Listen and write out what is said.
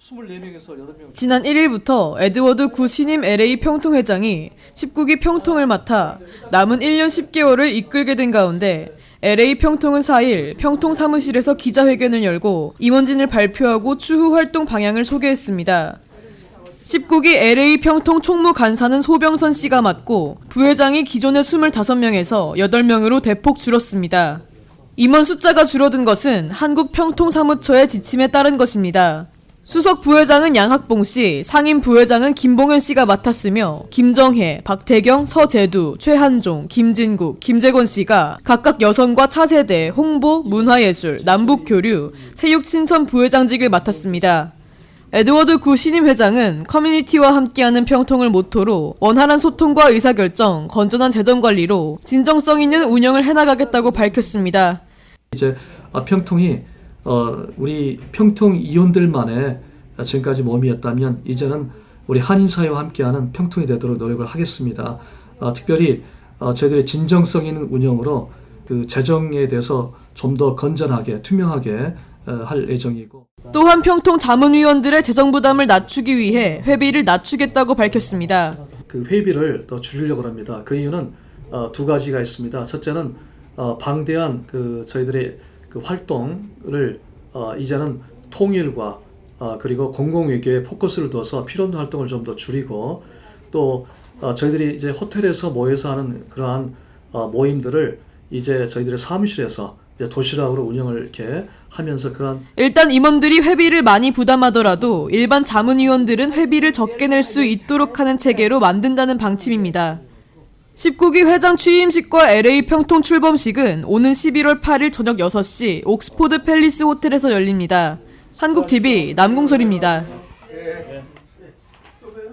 24명에서 8명 지난 1일부터 에드워드 구 신임 LA 평통 회장이 19기 평통을 맡아 남은 1년 10개월을 이끌게 된 가운데 LA 평통은 4일 평통 사무실에서 기자회견을 열고 임원진을 발표하고 추후 활동 방향을 소개했습니다. 19기 LA 평통 총무 간사는 소병선 씨가 맡고 부회장이 기존의 25명에서 8명으로 대폭 줄었습니다. 임원 숫자가 줄어든 것은 한국 평통 사무처의 지침에 따른 것입니다. 수석 부회장은 양학봉 씨, 상임 부회장은 김봉현 씨가 맡았으며 김정혜, 박태경, 서재두, 최한종, 김진국, 김재권 씨가 각각 여성과 차세대, 홍보, 문화예술, 남북교류, 체육신선 부회장직을 맡았습니다. 에드워드 구 신임 회장은 커뮤니티와 함께하는 평통을 모토로 원활한 소통과 의사결정, 건전한 재정 관리로 진정성 있는 운영을 해나가겠다고 밝혔습니다. 이제 아, 평통이 어, 우리 평통 이원들만의 지금까지 몸이었다면 이제는 우리 한인 사회와 함께하는 평통이 되도록 노력을 하겠습니다. 어, 특별히 어, 저희들의 진정성 있는 운영으로 그 재정에 대해서 좀 더 건전하게 투명하게 어, 할 예정이고. 또한 평통 자문위원들의 재정 부담을 낮추기 위해 회비를 낮추겠다고 밝혔습니다. 그 회비를 더 줄이려고 합니다. 그 이유는 어, 두 가지가 있습니다. 첫째는 어, 방대한 그 저희들의 그 활동을 어, 이제는 통일과 어, 그리고 공공 외교에 포커스를 둬서 필요 없는 활동을 좀 더 줄이고 또 어, 저희들이 이제 호텔에서 모여서 하는 그러한 어, 모임들을 이제 저희들의 사무실에서 도시락으로 운영을 이렇게 하면서 그러한 일단 임원들이 회비를 많이 부담하더라도 일반 자문위원들은 회비를 적게 낼 수 있도록 하는 체계로 만든다는 방침입니다. 19기 회장 취임식과 LA 평통 출범식은 오는 11월 8일 저녁 6시 옥스포드 팰리스 호텔에서 열립니다. 한국TV 남궁설입니다.